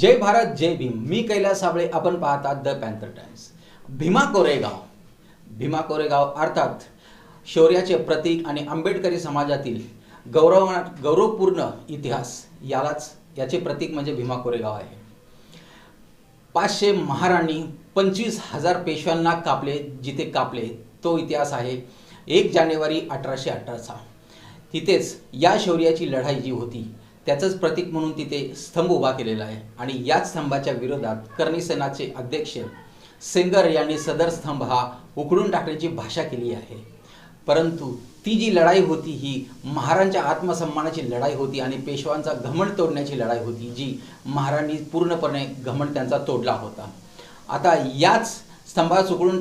जय भारत जय भीम. मी कैलास साबळे आपण पाहतात the Panther Times Bhima Koregaon. Bhima Koregaon अर्थात शौर्याचे प्रतीक आणि आंबेडकरी समाजातील गौरव गौरवपूर्ण इतिहास. यालाच याचे प्रतीक म्हणजे भीमा कोरेगाव आहे. पाचशे महाराणी पंचवीस हजार पेशव्यांना कापले जिथे कापले तो इतिहास आहे. एक जानेवारी अठराशे अठराचा. तिथेच या शौर्याची लढाई जी होती त्याचंच प्रतीक म्हणून तिथे स्तंभ उभा केलेला आहे. आणि याच स्तंभाच्या विरोधात कर्णीसेनाचे अध्यक्ष सेंगर यांनी सदर स्तंभ हा उकडून टाकण्याची भाषा केली आहे. परंतु ती जी लढाई होती ही महाराजांच्या आत्मसन्मानाची लढाई होती आणि पेशवांचा घमंड तोडण्याची लढाई होती जी महाराजांनी पूर्णपणे घमंड त्यांचा तोडला होता. आता याच स्तंभास उकडून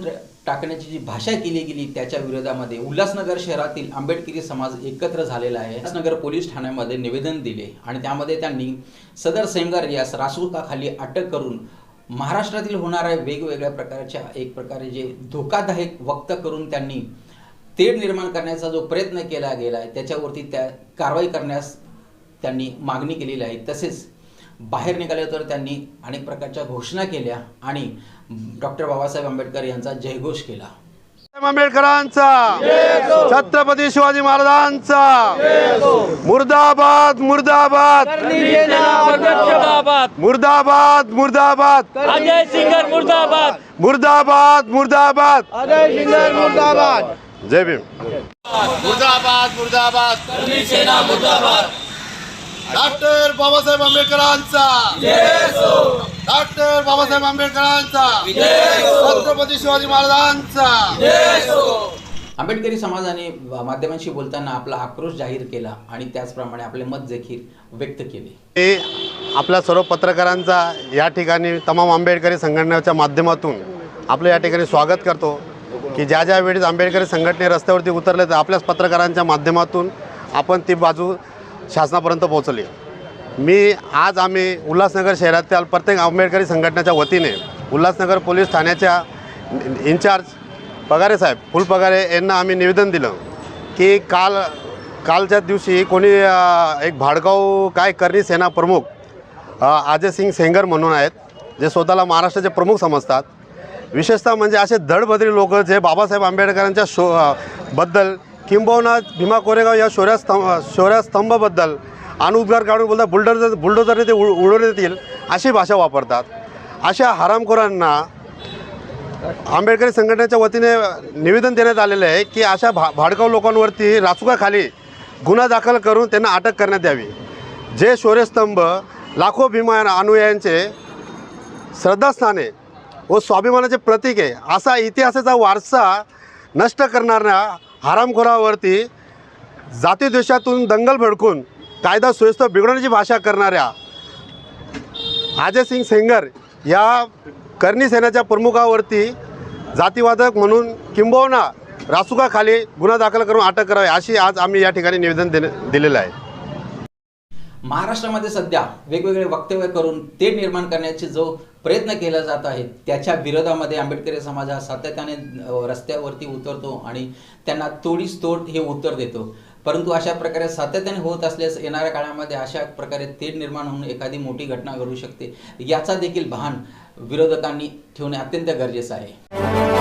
टाकण्याची जी भाषा केली गेली त्याच्या विरोधामध्ये उल्हासनगर शहरातील आंबेडकरी समाज एकत्र झालेला आहे. उल्हासनगर पोलीस ठाण्यामध्ये निवेदन दिले आणि त्यामध्ये त्यांनी सदर सेंगर यास रासुकाखाली अटक करून महाराष्ट्रातील होणाऱ्या वेगवेगळ्या प्रकारच्या एक प्रकारे जे धोकादायक वक्त करून त्यांनी तेढ निर्माण करण्याचा जो प्रयत्न केला गेला आहे त्याच्यावरती त्या कारवाई करण्यास त्यांनी मागणी केलेली आहे. तसेच बाहेर निघाले तर त्यांनी अनेक प्रकारच्या घोषणा केल्या आणि डॉक्टर बाबासाहेब आंबेडकर यांचा जयघोष केला. साहेब आंबेडकरांचा छत्रपती शिवाजी महाराजांचा मुर्दाबाद मुर्दाबाद मुर्दाबाद मुर्दाबाद मुर्दाबाद अजय सिंगर मुर्दाबाद मुर्दाबाद मुर्दाबाद अजय सिंगर मुर्दाबाद. जय भीम. मुर्दाबाद मुर्दाबाद. डॉक्टर बाबासाहेब आंबेडकरांचा. डॉक्टर बाबासाहेब आंबेडकरांचा. छत्रपती शिवाजी महाराजांचा. आंबेडकरी समाजाने माध्यमांशी बोलताना आपला आक्रोश जाहीर केला आणि त्याचप्रमाणे आपले मत देखील व्यक्त केले. मी आपल्या सर्व पत्रकारांचा या ठिकाणी तमाम आंबेडकरी संघटनेच्या माध्यमातून आपलं या ठिकाणी स्वागत करतो की ज्या ज्या वेळेस आंबेडकरी संघटने रस्त्यावरती उतरले तर आपल्याच पत्रकारांच्या माध्यमातून आपण ती बाजू शासनापर्यंत पोहोचली. मी आज आम्ही उल्हासनगर शहरातील प्रत्येक आंबेडकरी संघटनेच्या वतीने उल्हासनगर पोलीस ठाण्याच्या इन्चार्ज पगारे साहेब फुलपगारे यांना आम्ही निवेदन दिलं की काल कालच्या दिवशी कोणी एक भाडगाव काय करणी सेना प्रमुख अजय सिंग सेंगर म्हणून आहेत जे स्वतःला महाराष्ट्राचे प्रमुख समजतात. विशेषतः म्हणजे असे धडबदरी लोक जे बाबासाहेब आंबेडकरांच्या शो बद्दल किंबहुना भीमा कोरेगाव या शौर्यस्तंभ शौर्यस्तंभाबद्दल अनुद्गार काढून बोलतात बुलडोजर बुलडोजरने ते उड उडवण्यात येईल अशी भाषा वापरतात. अशा हरामखोरांना आंबेडकरी संघटनेच्या वतीने निवेदन देण्यात आलेलं आहे की अशा भा भाडकाव लोकांवरती राचुकाखाली गुन्हा दाखल करून त्यांना अटक करण्यात यावी. जे शौर्यस्तंभ लाखो भीमा अनुयायांचे श्रद्धास्थाने व स्वाभिमानाचे प्रतीक आहे असा इतिहासाचा वारसा नष्ट करणाऱ्या हरामखोरावरती जातीद्वेषातून दंगल भडकून कायदा सुव्यवस्था बिघडवण्याची भाषा करणाऱ्या अजय सिंग सेंगर या करणी सेनाच्या प्रमुखावरती जातीवादक म्हणून किंबहुना रासुकाखाली गुन्हा दाखल करून अटक करावी अशी आज आम्ही या ठिकाणी निवेदन देणे दिलेलं आहे. महाराष्ट्रामध्ये सध्या वेगवेगळे वक्तव्य करून ते निर्माण करण्याचे जो प्रयत्न केला जात आहे त्याच्या विरोधामध्ये आंबेडकरी समाज हा सातत्याने रस्त्यावरती उतरतो आणि त्यांना तोडीस तोड हे उत्तर देतो. परंतु अशा प्रकारे सातत्याने होत असल्यास येणाऱ्या काळामध्ये अशा प्रकारे तेढ निर्माण होऊन एखादी मोठी घटना घडू शकते याचा देखील भान विरोधकांनी ठेवणे अत्यंत गरजेचं आहे.